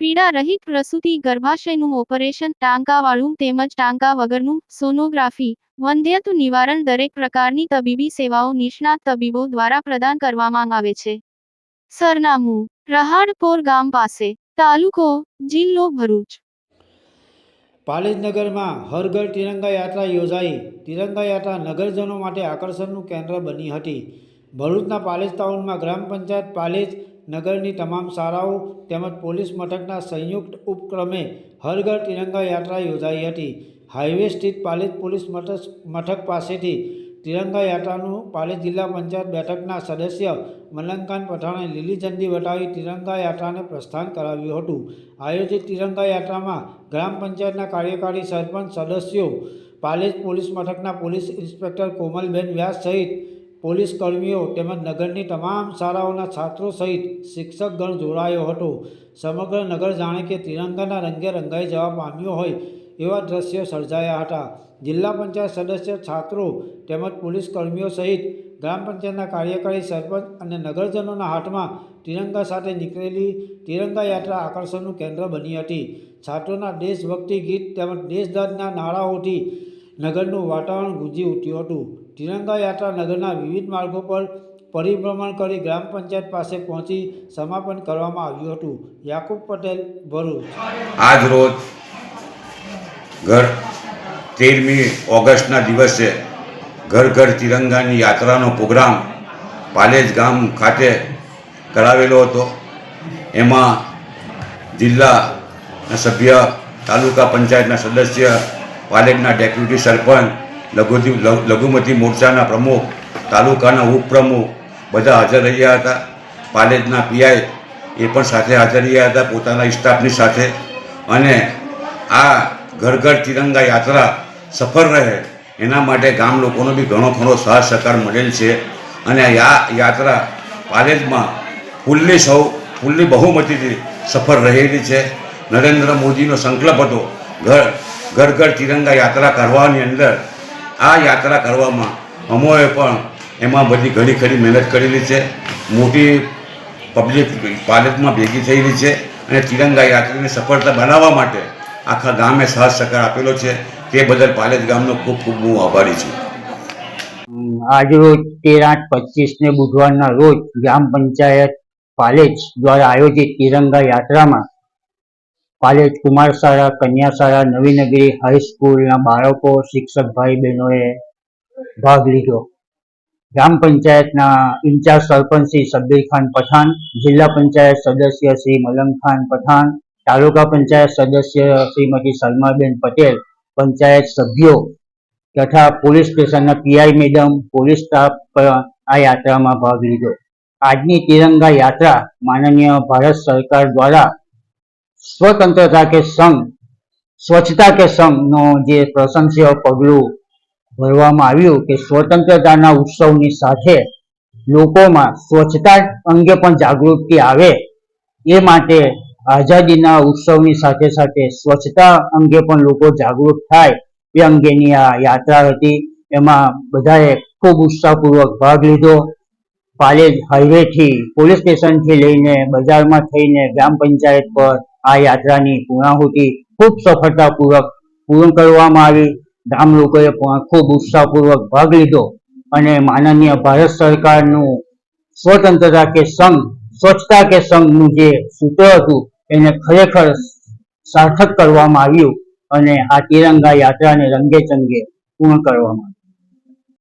પીડા રહિત પ્રસૂતિ ગર્ભાશયનું ઓપરેશન ટાંકાવાળું તેમજ ટાંકા વગરનું સોનોગ્રાફી વંધ્યત્વ નિવારણ દરેક પ્રકારની તબીબી સેવાઓ નિષ્ણાત તબીબો દ્વારા પ્રદાન કરવામાં આવે છે. સરનામું, રહાડપોર ગામ પાસે, તાલુકો, જિલ્લો ભરૂચ. પાલેજનગરમાં હર ઘર તિરંગા યાત્રા યોજાઈ. તિરંગા યાત્રા નગરજનો માટે આકર્ષણનું કેન્દ્ર બની હતી. ભરૂચના પાલેજ ટાઉનમાં ગ્રામ પંચાયત પાલેજ નગરની તમામ શાળાઓ તેમજ પોલીસ મથકના સંયુક્ત ઉપક્રમે હર ઘર તિરંગા યાત્રા યોજાઈ હતી. હાઈવે સ્થિત પાલેજ પોલીસ મથક પાસેથી તિરંગા યાત્રાનું પાલિત જિલ્લા પંચાયત બેઠકના સદસ્ય મલંકાન પઠાણે લીલી ઝંડી વટાવી તિરંગા યાત્રાને પ્રસ્થાન કરાવ્યું હતું. આયોજિત તિરંગા યાત્રામાં ગ્રામ પંચાયતના કાર્યકારી સરપંચ સદસ્યો પાલેજ પોલીસ મથકના પોલીસ ઇન્સ્પેક્ટર કોમલબેન વ્યાસ સહિત પોલીસ કર્મીઓ તેમજ નગરની તમામ શાળાઓના છાત્રો સહિત શિક્ષકગણ જોડાયો હતો. સમગ્ર નગર જાણે કે તિરંગાના રંગે રંગાઈ જવા પામ્યો હોય એવા દ્રશ્યો સર્જાયા હતા. જિલ્લા પંચાયત સદસ્ય, છાત્રો તેમજ પોલીસ કર્મીઓ સહિત ગ્રામ પંચાયતના કાર્યકારી સરપંચ અને નગરજનોના હાથમાં તિરંગા સાથે નીકળેલી તિરંગા યાત્રા આકર્ષણનું કેન્દ્ર બની હતી. છાત્રોના દેશભક્તિ ગીત તેમજ દેશદાદના નારાઓથી નગરનું વાતાવરણ ગુંજી ઉઠ્યું હતું. તિરંગા યાત્રા નગરના વિવિધ માર્ગો પર પરિભ્રમણ કરી ગ્રામ પંચાયત પાસે પહોંચી સમાપન કરવામાં આવ્યું હતું. યાકુબ પટેલ, ભરૂચ. આજ રોજ ઘર તેરમી ઓગસ્ટના દિવસે ઘર ઘર તિરંગાની યાત્રાનો પ્રોગ્રામ પાલેજ ગામ ખાતે કરાવેલો હતો. એમાં જિલ્લાના સભ્ય, તાલુકા પંચાયતના સદસ્ય, પાલેજના ડેપ્યુટી સરપંચ લઘુમતી લઘુમતી મોરચાના પ્રમુખ, તાલુકાના ઉપપ્રમુખ બધા હાજર રહ્યા હતા. પાલેજના પીઆઈ એ પણ સાથે હાજર રહ્યા હતા પોતાના સ્ટાફની સાથે. અને આ ઘર ઘર તિરંગા યાત્રા સફળ રહે એના માટે ગામ લોકોનો બી ઘણો ઘણો સહ સહકાર મળેલ છે. અને આ યાત્રા પાલેજમાં ફૂલ્લી સૌ ફૂલ્લી બહુમતીથી સફળ રહેલી છે. નરેન્દ્ર મોદીનો સંકલ્પ હતો ઘર ઘર ઘર તિરંગા યાત્રા કરવાની અંદર આ યાત્રા કરવામાં અમોએ પણ એમાં બધી ઘણી ખરી મહેનત કરેલી છે. મોટી પબ્લિક પાલેજમાં ભેગી થયેલી છે અને તિરંગા યાત્રાને સફળતા બનાવવા માટે આખા ગામે સહજ સહકાર આપેલો છે. તે બદલ પાલેજ ગામનો ખૂબ ખૂબ હું આભારી છું. આજરોજ તેર આઠ પચીસ ને બુધવારના રોજ ગ્રામ પંચાયત પાલેજ દ્વારા આયોજિત તિરંગા યાત્રામાં પાલેજ કુમાર શાળા કન્યા શાળા નવીનગરી હાઈસ્કૂલના બાળકો, શિક્ષક ભાઈ બહેનોએ ભાગ લીધો. ગ્રામ પંચાયતના ઇન્ચાર્જ સરપંચ શ્રી સબ્બીર ખાન પઠાણ, જિલ્લા પંચાયત સદસ્ય શ્રી મલમ ખાન પઠાણ, તાલુકા પંચાયત સદસ્ય શ્રીમતી સલમાબેન પટેલ, પંચાયત સભ્યો તથા પોલીસ સ્ટેશનના પીઆઈ મેડમ, પોલીસ સ્ટાફ આ યાત્રામાં ભાગ લીધો. આજની તિરંગા યાત્રા માનનીય ભારત સરકાર દ્વારા સ્વતંત્રતા કે સંઘ, સ્વચ્છતા કે સંઘનો જે પ્રશંસનીય પગલું ભરવામાં આવ્યું કે સ્વતંત્રતાના ઉત્સવની સાથે લોકોમાં સ્વચ્છતા અંગે પણ જાગૃતિ આવે. એ માટે આઝાદીના ઉત્સવની સાથે સાથે સ્વચ્છતા અંગે પણ લોકો જાગૃત થાય. એ અંગેની આ યાત્રા હતી. એમાં બધાએ ખૂબ ઉત્સાહપૂર્વક ભાગ લીધો. પાલેજ હાઈવેથી પોલીસ સ્ટેશનથી લઈને બજારમાં થઈને ગ્રામ પંચાયત પર આ યાત્રાની પૂર્ણાહુતિ ખૂબ સફળતાપૂર્વક પૂર્ણ કરવામાં આવી. ગામ લોકોએ ખૂબ ઉત્સાહપૂર્વક ભાગ લીધો અને માનનીય ભારત સરકારનું સ્વતંત્રતા કે સંઘ, સ્વચ્છતા કે સંઘનું જે સૂત્ર હતું એને ખરેખર સાર્થક કરવામાં આવ્યું અને આ તિરંગા યાત્રાને રંગે ચંગે પૂર્ણ કરવામાં